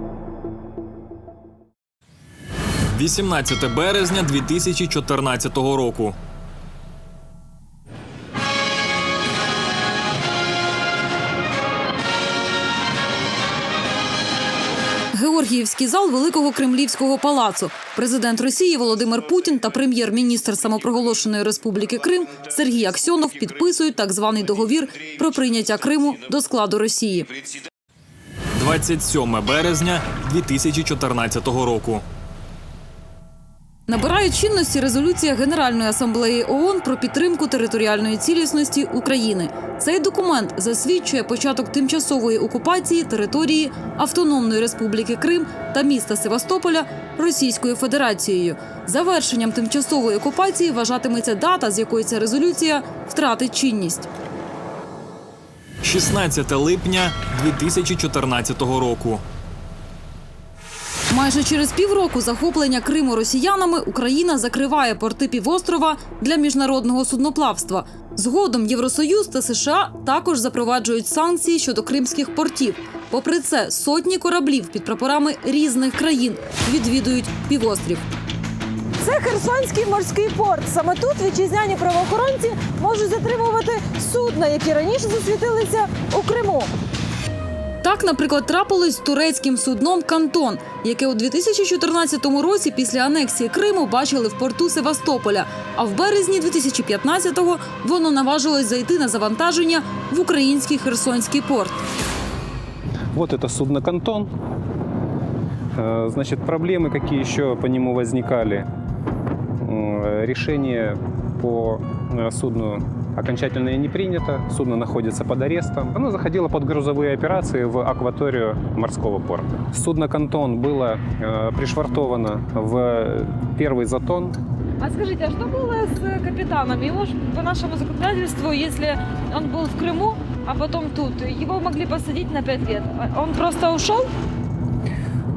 – 18 березня 2014 року. Георгіївський зал Великого Кремлівського палацу. Президент Росії Володимир Путін та прем'єр-міністр самопроголошеної Республіки Крим Сергій Аксьонов підписують так званий договір про прийняття Криму до складу Росії. 27 березня 2014 року. Набирає чинності резолюція Генеральної асамблеї ООН про підтримку територіальної цілісності України. Цей документ засвідчує початок тимчасової окупації території Автономної Республіки Крим та міста Севастополя Російською Федерацією. Завершенням тимчасової окупації вважатиметься дата, з якої ця резолюція втратить чинність. 16 липня 2014 року. Майже через півроку захоплення Криму росіянами Україна закриває порти півострова для міжнародного судноплавства. Згодом Євросоюз та США також запроваджують санкції щодо кримських портів. Попри це, сотні кораблів під прапорами різних країн відвідують півострів. Це Херсонський морський порт. Саме тут вітчизняні правоохоронці можуть затримувати судна, які раніше засвітилися у Криму. Так, наприклад, трапилось з турецьким судном Кантон, яке у 2014 році після анексії Криму бачили в порту Севастополя. А в березні 2015-го воно наважилось зайти на завантаження в український Херсонський порт. Вот это судно «Кантон». Э, Значит, проблемы, какие еще по нему возникали. М, Решение по э, судну окончательное не принято. Судно находится под арестом. Оно заходило под грузовые операции в акваторию морского порта. Судно «Кантон» было э, пришвартовано в первый затон А скажите, а что было с капитаном? Его ж по нашему законодательству, если он был в Крыму, а потом тут, его могли посадить на 5 лет. А Он просто ушел?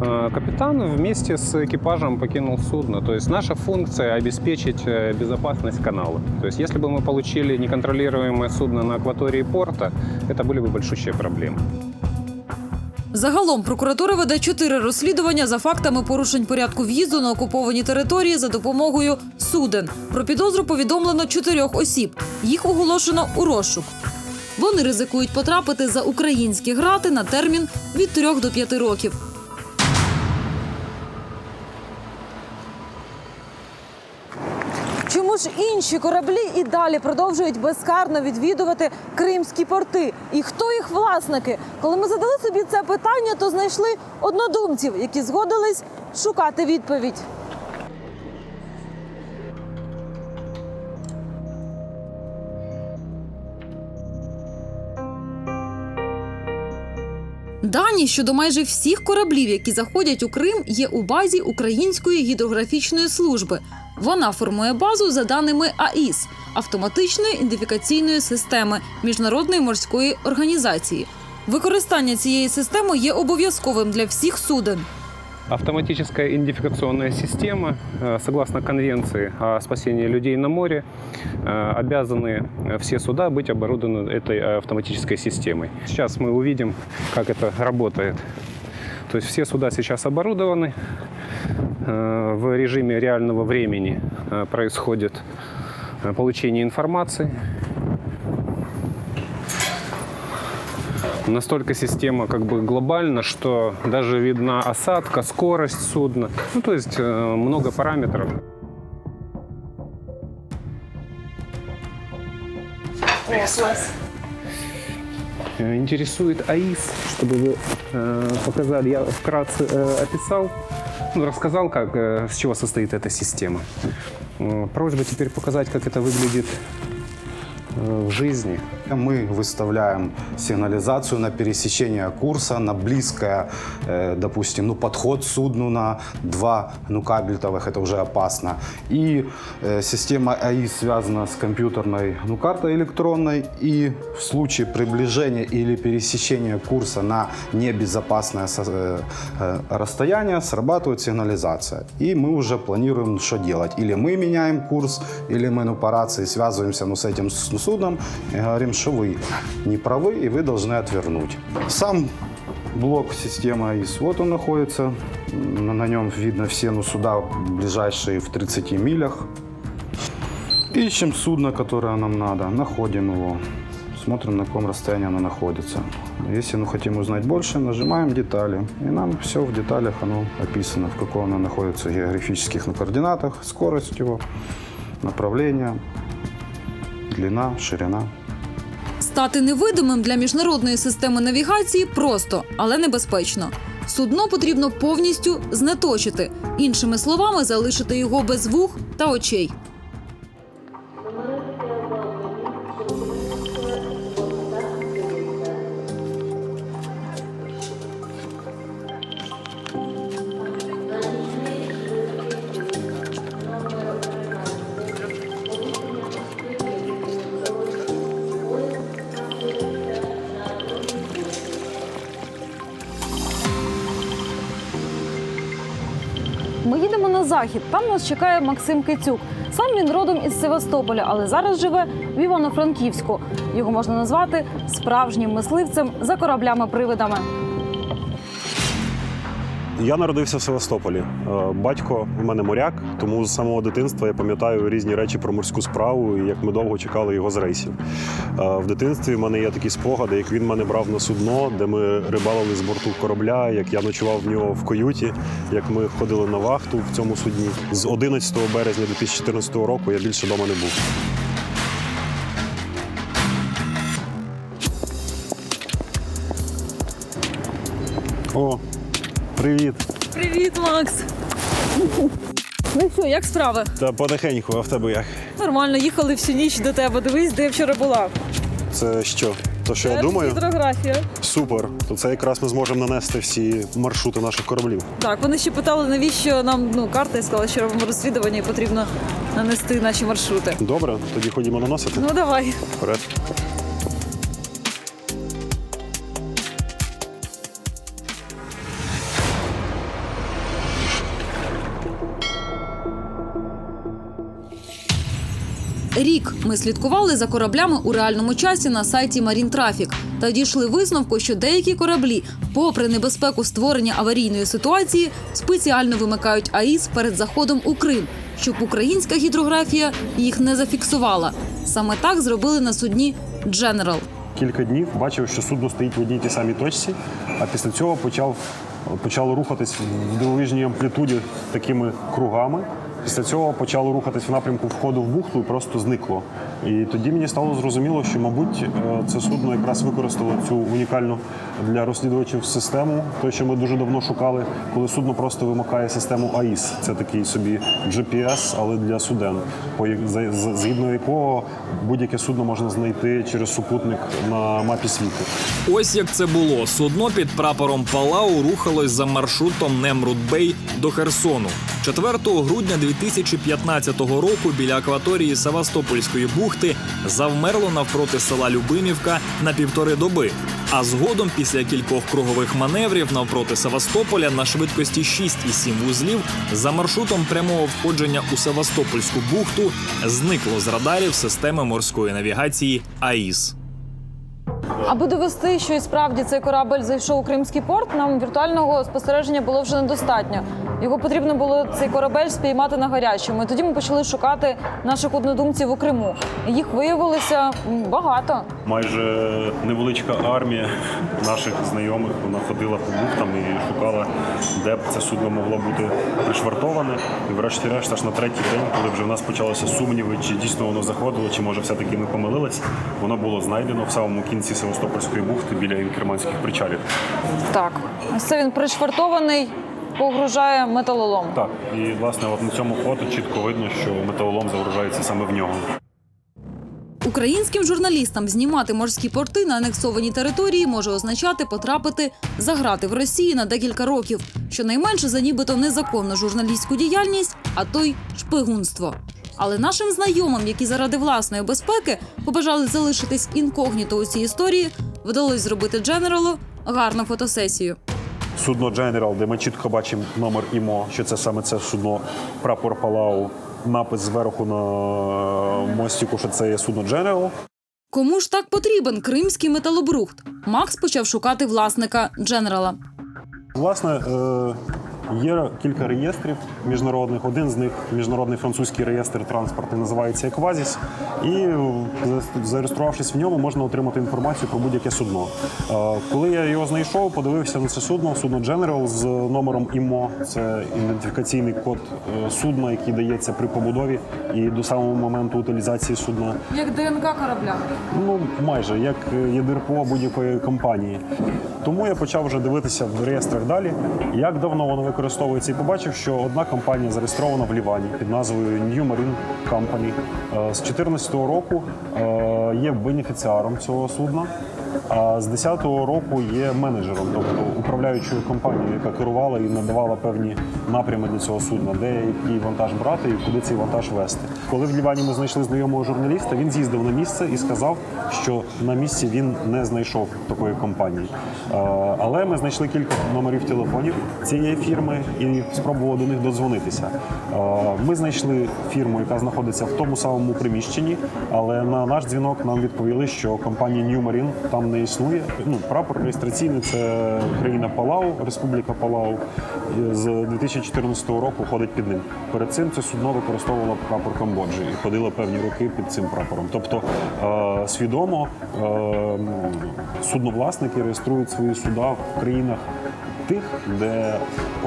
Э, Капитан вместе с экипажем покинул судно. То есть наша функция обеспечить э, безопасность канала. То есть если бы мы получили неконтролируемое судно на акватории порта, это были бы большущие проблемы. Загалом прокуратура веде чотири розслідування за фактами порушень порядку в'їзду на окуповані території за допомогою суден. Про підозру повідомлено чотирьох осіб. Їх оголошено у розшук. Вони ризикують потрапити за українські грати на термін від 3 до 5 років. Ж інші кораблі і далі продовжують безкарно відвідувати кримські порти? І хто їх власники? Коли ми задали собі це питання, то знайшли однодумців, які згодились шукати відповідь. Дані щодо майже всіх кораблів, які заходять у Крим, є у базі Української гідрографічної служби. Вона формує базу за даними АІС автоматичної ідентифікаційної системи Міжнародної морської організації. Використання цієї системи є обов'язковим для всіх суден. Автоматическая идентификационная система, э, согласно Конвенции о спасении людей на море, э, обязаны все суда быть оборудованы этой э, автоматической системой. Сейчас мы увидим, как это работает. То есть все суда сейчас оборудованы. В режиме реального времени происходит получение информации. Настолько система как бы глобальна, что даже видна осадка, скорость судна. Ну, то есть э, много параметров. Э, Интересует АИС, чтобы вы э, показали, я вкратце э, описал, ну, рассказал, как, э, с чего состоит эта система. Э, Просьба теперь показать, как это выглядит э, в жизни. Мы выставляем сигнализацию на пересечение курса, на близкое, э, допустим, ну, подход судну на два ну, кабельтовых, это уже опасно. И э, система АИ связана с компьютерной ну, картой электронной, и в случае приближения или пересечения курса на небезопасное э, расстояние срабатывает сигнализация. И мы уже планируем, что делать. Или мы меняем курс, или мы ну, по рации связываемся ну, с этим судном и говорим, что вы не правы, и вы должны отвернуть. Сам блок системы АИС. Вот он находится. На, на нем видно все ну, суда, ближайшие в 30 милях. Ищем судно, которое нам надо, находим его. Смотрим, на каком расстоянии оно находится. Если ну, хотим узнать больше, нажимаем детали. И нам все в деталях оно описано, в каком оно находится географических на координатах, скорость его, направление, длина, ширина. Стати невидимим для міжнародної системи навігації просто, але небезпечно. Судно потрібно повністю знеточити, іншими словами, залишити його без вух та очей. Захід. Там нас чекає Максим Кицюк. Сам він родом із Севастополя, але зараз живе в Івано-Франківську. Його можна назвати справжнім мисливцем за кораблями-привидами. Я народився в Севастополі. Е, Батько в мене моряк, тому з самого дитинства я пам'ятаю різні речі про морську справу і як ми довго чекали його з рейсів. Е, В дитинстві в мене є такі спогади, як він мене брав на судно, де ми рибалили з борту корабля, як я ночував в нього в каюті, як ми ходили на вахту в цьому судні. З 11 березня 2014 року я більше вдома не був. О, привіт! Привіт, Макс! Ну що, як справи? Та потихеньку, а в тебе як? Нормально, їхали всю ніч до тебе. Дивись, де я вчора була. Це що? То, що я думаю? Фотографія. Супер. То це якраз ми зможемо нанести всі маршрути наших кораблів. Так, вони ще питали, навіщо нам ну, карта, я сказала, що робимо розслідування і потрібно нанести наші маршрути. Добре, тоді ходімо наносити. Ну давай. Вперед. Рік ми слідкували за кораблями у реальному часі на сайті Traffic та дійшли висновку, що деякі кораблі, попри небезпеку створення аварійної ситуації, спеціально вимикають АІС перед заходом у Крим, щоб українська гідрографія їх не зафіксувала. Саме так зробили на судні General. Кілька днів бачив, що судно стоїть в одній тій самій точці, а після цього почав, почало рухатись в дивовижній амплітуді такими кругами. Після цього почало рухатись в напрямку входу в бухту і просто зникло. І тоді мені стало зрозуміло, що, мабуть, е, це судно якраз використало цю унікальну для розслідувачів систему, те, що ми дуже давно шукали, коли судно просто вимикає систему АІС. Це такий собі GPS, але для суден, по згідно якого будь-яке судно можна знайти через супутник на мапі світу. Ось як це було. Судно під прапором Палау рухалось за маршрутом Немрут-Бей до Херсону. 4 грудня 2015 року біля акваторії Севастопольської бухти завмерло навпроти села Любимівка на півтори доби. А згодом, після кількох кругових маневрів навпроти Севастополя на швидкості 6,7 вузлів за маршрутом прямого входження у Севастопольську бухту зникло з радарів системи морської навігації АІС. Аби довести, що і справді цей корабель зайшов у Кримський порт, нам віртуального спостереження було вже недостатньо. Його потрібно було цей корабель спіймати на гарячому. І тоді ми почали шукати наших однодумців у Криму. Їх виявилося багато. Майже невеличка армія наших знайомих вона ходила по бухтам і шукала, де б це судно могло бути пришвартоване. І врешті-решт, аж на третій день, коли вже в нас почалися сумніви, чи дійсно воно заходило, чи може все-таки ми помилились, воно було знайдено в самому кінці Севастопольської бухти біля інкерманських причалів. Так, ось це він пришвартований, погружає металолом. Так, і власне, от на цьому фото чітко видно, що металолом загружається саме в нього. Українським журналістам знімати морські порти на анексованій території може означати потрапити за грати в Росії на декілька років, щонайменше за нібито незаконну журналістську діяльність, а то й шпигунство. Але нашим знайомим, які заради власної безпеки побажали залишитись інкогніто у цій історії, вдалося зробити Дженералу гарну фотосесію. Судно Дженерал, де ми чітко бачимо номер ІМО, що це саме це судно прапор Палау. Напис зверху на мостіку, що це є судно Дженерал. Кому ж так потрібен кримський металобрухт? Макс почав шукати власника Дженерала. Власне, е, є кілька реєстрів міжнародних. Один з них міжнародний французький реєстр транспорту називається Еквазіс. І зареєструвавшись в ньому, можна отримати інформацію про будь-яке судно. Е, Коли я його знайшов, подивився на це судно, судно General з номером ІМО. Це ідентифікаційний код е, судна, який дається при побудові і до самого моменту утилізації судна. Як ДНК корабля. Ну, майже як е, ЄДРПО будь-якої компанії. Тому я почав вже дивитися в реєстрах далі, як давно воно використовується, і побачив, що одна компанія зареєстрована в Лівані під назвою New Marine Company. Е, З 2014 року е, є бенефіціаром цього судна. А з 2010 року є менеджером, тобто управляючою компанією, яка керувала і надавала певні напрями для цього судна, де який вантаж брати і куди цей вантаж вести. Коли в Лівані ми знайшли знайомого журналіста, він з'їздив на місце і сказав, що на місці він не знайшов такої компанії. Але ми знайшли кілька номерів телефонів цієї фірми і спробували до них додзвонитися. Ми знайшли фірму, яка знаходиться в тому самому приміщенні, але на наш дзвінок нам відповіли, що компанія New Marine там не існує. Ну, прапор реєстраційний це країна Палау, Республіка Палау. З 2014 року ходить під ним. Перед цим це судно використовувало прапор Камбоджі і ходило певні роки під цим прапором. Тобто е, свідомо е, судновласники реєструють свої суда в країнах тих, де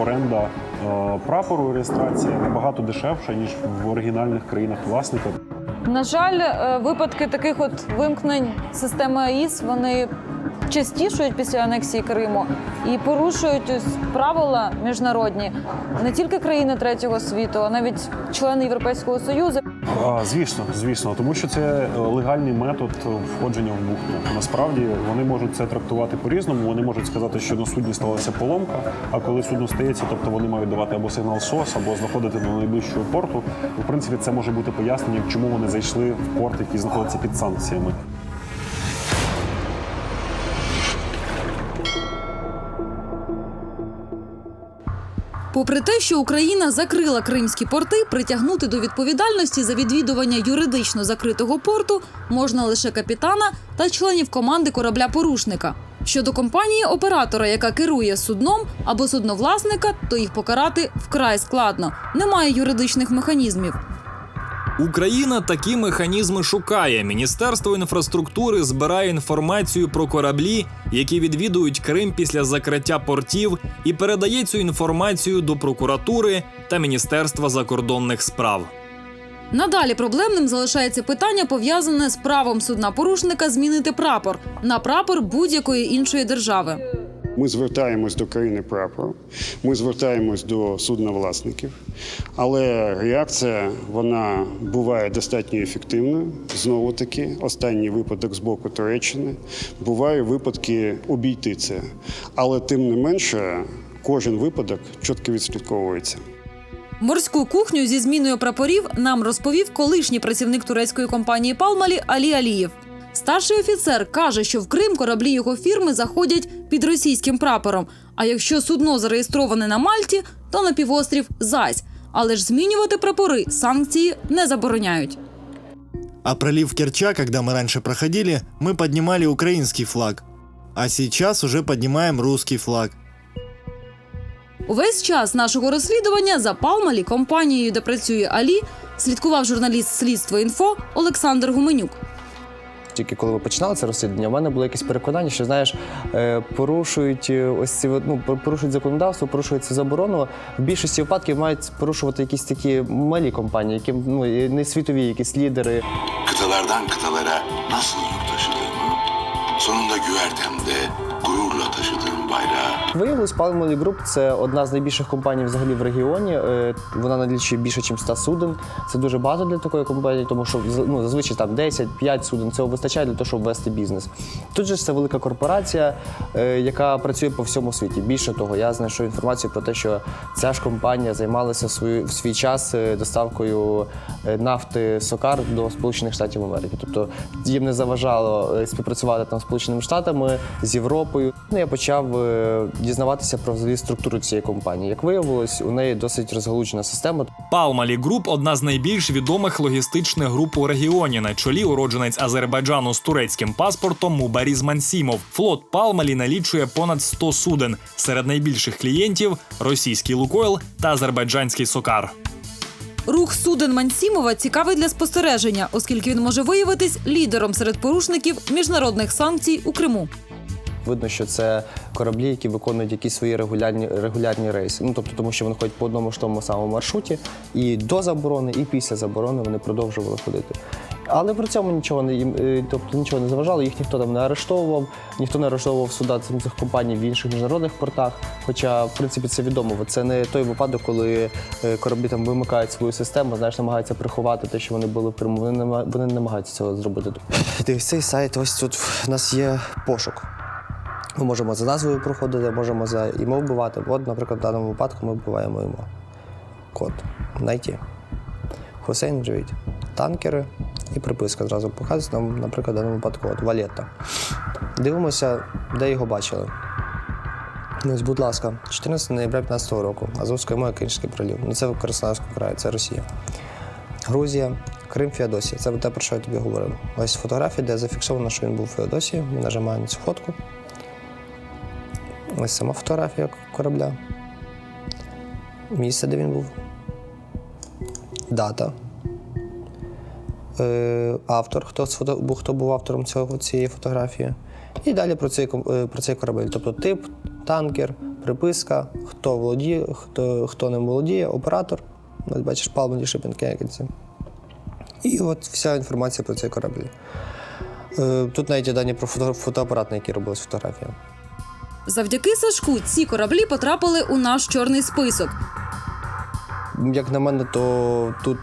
оренда е, прапору реєстрація набагато дешевша ніж в оригінальних країнах власника. На жаль, е, випадки таких от вимкнень системи АІС вони частішують після анексії Криму і порушують правила міжнародні не тільки країни третього світу, а навіть члени Європейського союзу. А, звісно, звісно, тому що це е, легальний метод входження в бухту. Насправді вони можуть це трактувати по-різному. Вони можуть сказати, що на судні сталася поломка. А коли судно стається, тобто вони мають давати або сигнал СОС, або знаходити до найближчого порту. В принципі, це може бути поясненням, чому вони зайшли в порт, який знаходиться під санкціями. Попри те, що Україна закрила кримські порти, притягнути до відповідальності за відвідування юридично закритого порту можна лише капітана та членів команди корабля-порушника. Щодо компанії оператора, яка керує судном або судновласника, то їх покарати вкрай складно. Немає юридичних механізмів. Україна такі механізми шукає. Міністерство інфраструктури збирає інформацію про кораблі, які відвідують Крим після закриття портів, і передає цю інформацію до прокуратури та Міністерства закордонних справ. Надалі проблемним залишається питання, пов'язане з правом судна-порушника змінити прапор на прапор будь-якої іншої держави. Ми звертаємось до країни прапору, ми звертаємось до судновласників, але реакція вона буває достатньо ефективною. Знову таки, останній випадок з боку Туреччини буває випадки обійти це. Але тим не менше, кожен випадок чітко відслідковується. Морську кухню зі зміною прапорів нам розповів колишній працівник турецької компанії Палмалі Алі Алієв. Старший офіцер каже, що в Крим кораблі його фірми заходять під російським прапором. А якщо судно зареєстроване на Мальті, то на півострів зась. Але ж змінювати прапори санкції не забороняють. А пролив Керча, когда мы раньше проходили, мы поднимали украинский флаг. А сейчас уже поднимаем русский флаг. Увесь час нашого розслідування за Палмалі, компанією, де працює Алі, слідкував журналіст слідства інфо Олександр Гуменюк. Тільки коли ми починали це розслідування, у мене було якесь переконання, що знаєш, е, порушують е, ось ці ну, порушують законодавство, порушують це заборону. В більшості випадків мають порушувати якісь такі малі компанії, які ну не світові, якісь лідери. kıtalardan kıtalara nasıl yük taşıdığımı, sonunda güvertemde Виявилось, Palm Group – це одна з найбільших компаній взагалі в регіоні. Е, Вона налічує більше, ніж 100 суден. Це дуже багато для такої компанії, тому що ну, зазвичай там 10-5 суден цього вистачає для того, щоб вести бізнес. Тут же це велика корпорація, е, яка працює по всьому світі. Більше того, я знайшов інформацію про те, що ця ж компанія займалася в в свій час е, доставкою нафти Сокар до Сполучених Штатів Америки. Тобто їм не заважало співпрацювати там з Сполученими Штатами, з Європою. Ну, я почав дізнаватися про взагалі структуру цієї компанії. Як виявилось, у неї досить розгалужена система. Палмалі Груп одна з найбільш відомих логістичних груп у регіоні. На чолі уродженець Азербайджану з турецьким паспортом Мубаріз Мансімов. Флот Палмалі налічує понад 100 суден. Серед найбільших клієнтів російський Лукойл та азербайджанський Сокар. Рух суден Мансімова цікавий для спостереження, оскільки він може виявитись лідером серед порушників міжнародних санкцій у Криму. Видно, що це кораблі, які виконують якісь свої регулярні, регулярні рейси. Ну тобто, тому що вони ходять по одному ж тому самому маршруті, і до заборони, і після заборони вони продовжували ходити. Але при цьому нічого не е, тобто нічого не заважало, їх ніхто там не арештовував, ніхто не арештовував суда цих компаній в інших міжнародних портах. Хоча, в принципі, це відомо. Це не той випадок, коли е, кораблі там вимикають свою систему, знаєш, намагаються приховати те, що вони були в Криму. Вони не намагаються цього зробити. Дивись, цей сайт, ось тут в нас є пошук. Ми можемо за назвою проходити, можемо за ім'я вбивати. От, наприклад, в даному випадку ми вбиваємо ім'я. Код. Найти. Хусейн живіть. Танкери і приписка зразу показує нам, наприклад, в даному випадку от, Валета. Дивимося, де його бачили. Ось, будь ласка, 14 ноября 15 року. Азовське море, Київський пролів. Ну, це в Краснодарському краї, це Росія. Грузія, Крим, Феодосія. Це те, про що я тобі говорив. Ось фотографія, де зафіксовано, що він був у Феодосії. Ми нажимаємо цю фотку. Ось сама фотографія корабля. Місце, де він був. Дата. Е, автор, хто, сфото- хто був автором цього, цієї фотографії. І далі про цей, е, про цей корабель. Тобто тип, танкер, приписка, хто володіє, хто, хто ним володіє, оператор. Ось бачиш, Shipping Agency. І от вся інформація про цей корабель. Е, Тут навіть дані про фото, фотоапарат, на який робилась фотографія. Завдяки Сашку ці кораблі потрапили у наш чорний список. Як на мене, то тут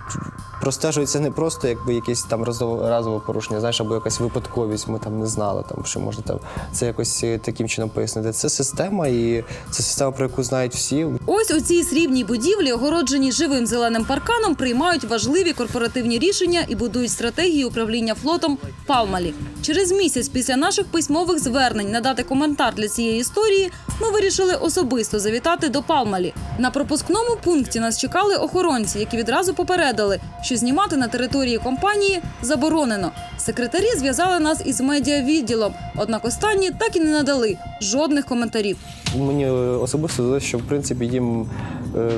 простежується не просто якби якесь там разове, порушення, знаєш, або якась випадковість, ми там не знали, там, що можна там це якось е, таким чином пояснити. Це система, і це система, про яку знають всі. Ось у цій срібній будівлі, огороджені живим зеленим парканом, приймають важливі корпоративні рішення і будують стратегії управління флотом Палмалі. Через місяць після наших письмових звернень надати коментар для цієї історії. Ми вирішили особисто завітати до Палмалі. На пропускному пункті нас чекали охоронці, які відразу попередили, що знімати на території компанії заборонено. Секретарі зв'язали нас із медіавідділом, однак останні так і не надали жодних коментарів. Мені особисто здалося, що в принципі їм е,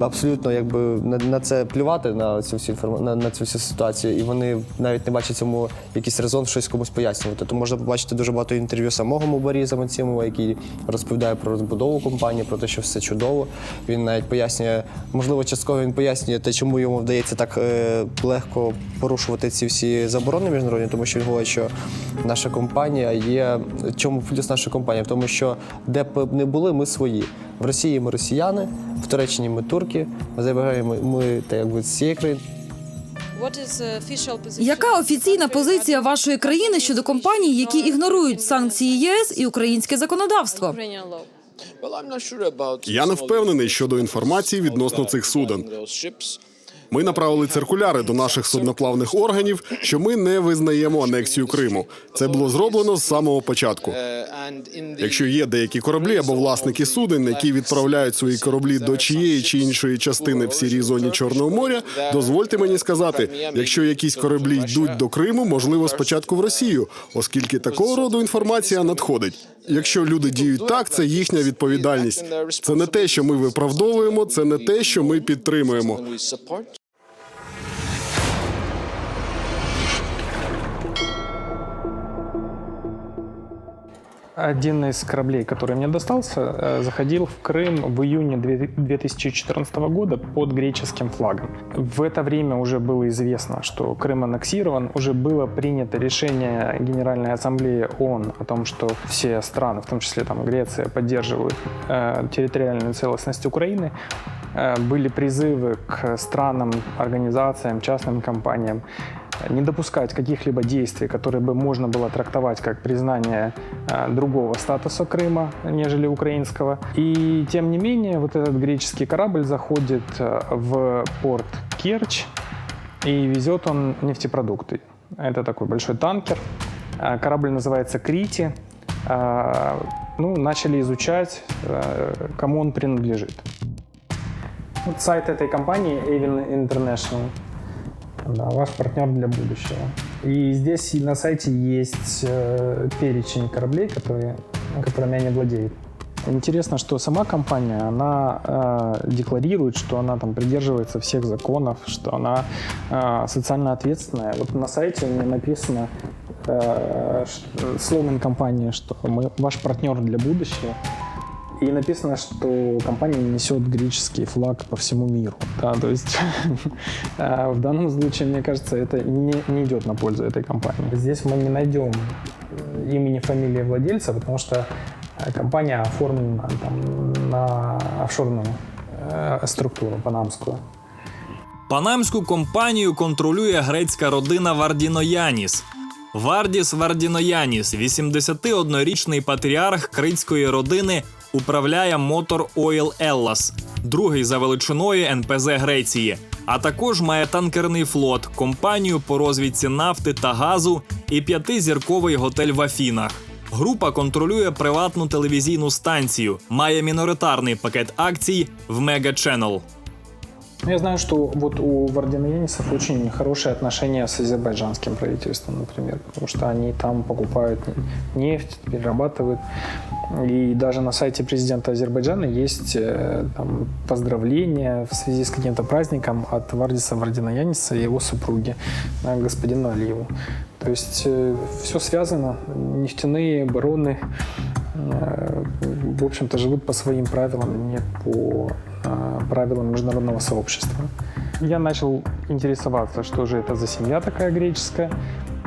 абсолютно якби на, на це плювати на цю всю на, на цю всю ситуацію, і вони навіть не бачать цьому якийсь резон щось комусь пояснювати. То можна побачити дуже багато інтерв'ю самого Мубаріза Мацімова, який розповідає про розбудову компанії, про те, що все чудово. Він навіть пояснює, можливо, частково він пояснює те, чому йому вдається так е, легко порушувати ці всі заборони міжнародні, тому що він говорить, що наша компанія є. Чому плюс наша компанія? В тому, що де б не були, ми свої. В Росії ми росіяни, в Туреччині ми турки, в Азербайджані ми, ми та якби з цієї країни. Яка офіційна позиція вашої країни щодо компаній, які ігнорують санкції ЄС і українське законодавство? Я не впевнений щодо інформації відносно цих суден. Ми направили циркуляри до наших судноплавних органів, що ми не визнаємо анексію Криму. Це було зроблено з самого початку. Якщо є деякі кораблі або власники суден, які відправляють свої кораблі до чиєї чи іншої частини в сірій зоні Чорного моря, дозвольте мені сказати, якщо якісь кораблі йдуть до Криму, можливо, спочатку в Росію, оскільки такого роду інформація надходить. Якщо люди діють так, це їхня відповідальність. Це не те, що ми виправдовуємо, це не те, що ми підтримуємо. Один из кораблей, который мне достался, э, заходил в Крым в июне две- 2014 года под греческим флагом. В это время уже было известно, что Крым аннексирован. Уже было принято решение Генеральной Ассамблеи ООН о том, что все страны, в том числе там Греция, поддерживают э, территориальную целостность Украины. Э, были призывы к странам, организациям, частным компаниям не допускать каких-либо действий, которые бы можно было трактовать как признание э, другого статуса Крыма, нежели украинского. И тем не менее, вот этот греческий корабль заходит э, в порт Керчь и везет он нефтепродукты. Это такой большой танкер. Э, Корабль называется Крити. Ну, начали изучать, кому он принадлежит. Сайт этой компании Avon International. Да, ваш партнер для будущего. И здесь на сайте есть э, перечень кораблей, которые, которыми они владеют. Интересно, что сама компания, она э, декларирует, что она там придерживается всех законов, что она э, социально ответственная. Вот на сайте у меня написано э, ш- слоган компании, что мы ваш партнер для будущего. И написано, что компания несет греческий флаг по всему миру. Да, то есть э, в данном случае, мне кажется, это не, не идет на пользу этой компании. Здесь мы не найдем э, имени, фамилии владельца, потому что э, компания оформлена там, на офшорную э, структуру панамскую. Панамську компанію контролює грецька родина Вардінояніс. Вардіс Вардінояніс, 81-річний патріарх критської родини, управляє Мотор Ойл Ellas, другий за величиною НПЗ Греції. А також має танкерний флот, компанію по розвідці нафти та газу і п'ятизірковий готель в Афінах. Група контролює приватну телевізійну станцію, має міноритарний пакет акцій в Mega Channel. Ну, Я знаю, что вот у Вардиноянисов очень хорошие отношения с азербайджанским правительством, например, потому что они там покупают нефть, перерабатывают. И даже на сайте президента Азербайджана есть э, там, поздравления в связи с каким-то праздником от Вардиса Вардинояниса и его супруги, э, господину Алиеву. То есть все связано, нефтяные бароны, э, в общем-то, живут по своим правилам, не по э, правилам международного сообщества. Я начал интересоваться, что же это за семья такая греческая.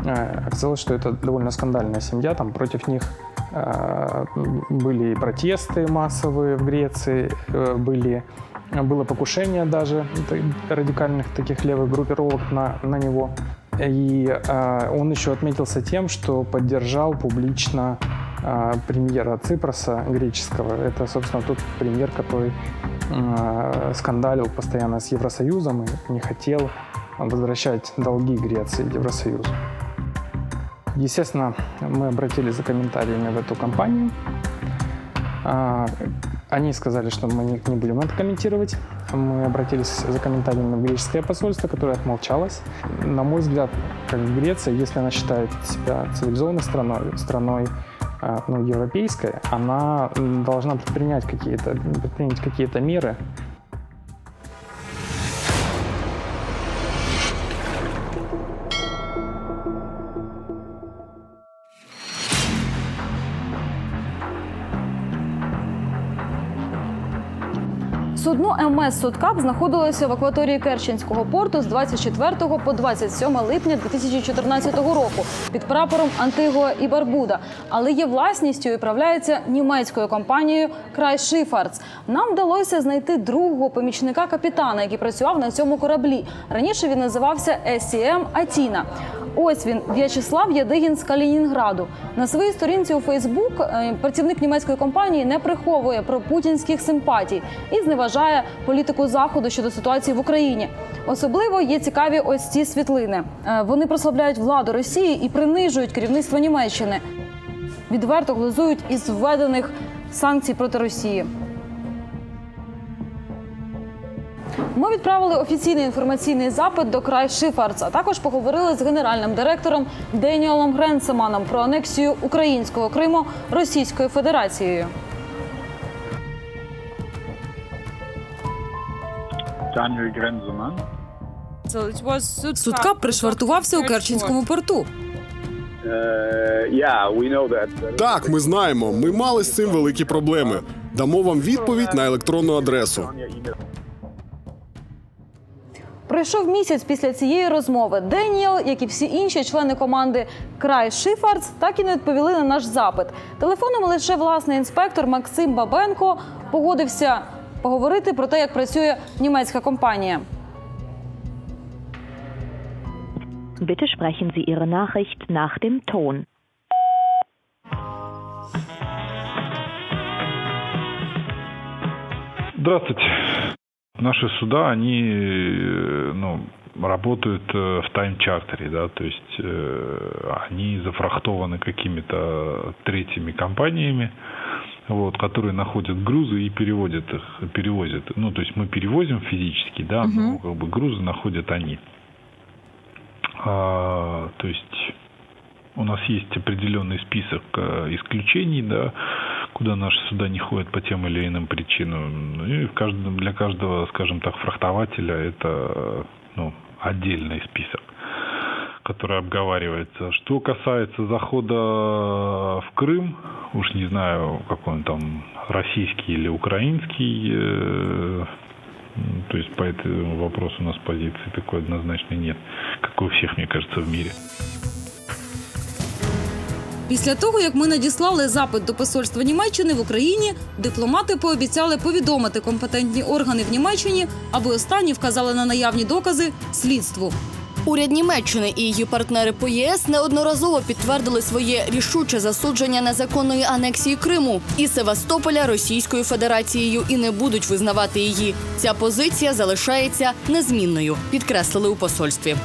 Э, Оказалось, что это довольно скандальная семья, там против них э, были протесты массовые в Греции, э, были, было покушение даже радикальных таких левых группировок на, на него. И э, он еще отметился тем, что поддержал публично э, премьера Ципроса греческого. Это, собственно, тот премьер, который э, скандалил постоянно с Евросоюзом и не хотел возвращать долги Греции Евросоюзу. Естественно, мы обратились за комментариями в эту компанию. А, Они сказали, что мы не, будем это комментировать. Мы обратились за комментариями в греческое посольство, которое отмолчалось. На мой взгляд, как Греция, если она считает себя цивилизованной страной, страной а, ну, европейской, она должна предпринять какие-то предпринять какие-то меры Судно МС Судкап знаходилося в акваторії Керченського порту з 24 по 27 липня 2014 року під прапором Антигуа і Барбуда, але є власністю і управляється німецькою компанією Край Шифарц. Нам вдалося знайти другого помічника капітана, який працював на цьому кораблі. Раніше він називався SCM Атіна. Ось він В'ячеслав Ядигін з Калінінграду. На своїй сторінці у Фейсбук е, працівник німецької компанії не приховує про путінських симпатій і зневажає політику заходу щодо ситуації в Україні. Особливо є цікаві ось ці світлини. Е, Вони прославляють владу Росії і принижують керівництво Німеччини. Відверто глузують із введених санкцій проти Росії. Ми відправили офіційний інформаційний запит до край Шифарц, а також поговорили з генеральним директором Деніелом Гренсеманом про анексію українського Криму Російською Федерацією. Судкап пришвартувався у Керченському порту. Так, ми знаємо. Ми мали з цим великі проблеми. Дамо вам відповідь на електронну адресу. Пройшов місяць після цієї розмови. Деніел, як і всі інші члени команди Край Шифарц, так і не відповіли на наш запит. Телефоном лише власний інспектор Максим Бабенко погодився поговорити про те, як працює німецька компанія. Bitte sprechen Sie Ihre Nachricht nach dem Ton. Здравствуйте. Наши суда, они э, ну, работают э, в тайм-чартере, да, то есть э, они зафрахтованы какими-то третьими компаниями, вот, которые находят грузы и переводят их, перевозят. Ну, то есть мы перевозим физически, да, но как бы грузы находят они. А, то есть у нас есть определенный список э, исключений, да, куда наши суда не ходят по тем или иным причинам. Ну, И в каждом, для каждого, скажем так, фрахтователя это ну, отдельный список который обговаривается. Что касается захода в Крым, уж не знаю, какой он там, российский или украинский, э, то есть по этому вопросу у нас позиции такой однозначной нет, как у всех, мне кажется, в мире. Після того, як ми надіслали запит до посольства Німеччини в Україні, дипломати пообіцяли повідомити компетентні органи в Німеччині, аби останні вказали на наявні докази слідству. Уряд Німеччини і її партнери по ЄС неодноразово підтвердили своє рішуче засудження незаконної анексії Криму і Севастополя Російською Федерацією і не будуть визнавати її. Ця позиція залишається незмінною, підкреслили у посольстві.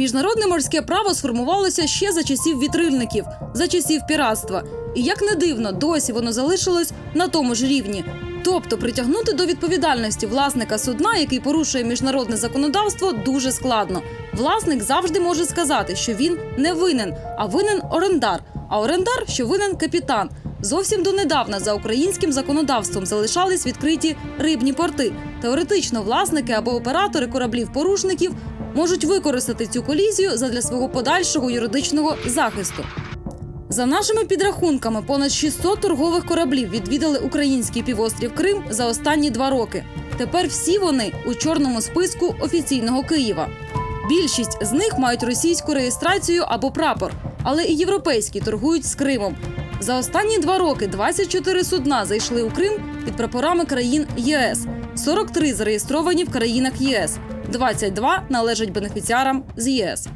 Міжнародне морське право сформувалося ще за часів вітрильників, за часів піратства. І як не дивно, досі воно залишилось на тому ж рівні. Тобто притягнути до відповідальності власника судна, який порушує міжнародне законодавство, дуже складно. Власник завжди може сказати, що він не винен, а винен орендар. А орендар, що винен капітан. Зовсім донедавна за українським законодавством залишались відкриті рибні порти. Теоретично власники або оператори кораблів-порушників можуть використати цю колізію задля свого подальшого юридичного захисту. За нашими підрахунками, понад 600 торгових кораблів відвідали український півострів Крим за останні два роки. Тепер всі вони у чорному списку офіційного Києва. Більшість з них мають російську реєстрацію або прапор, але і європейські торгують з Кримом. За останні два роки 24 судна зайшли у Крим під прапорами країн ЄС, 43 зареєстровані в країнах ЄС, 22 належать бенефіціарам з ЄС.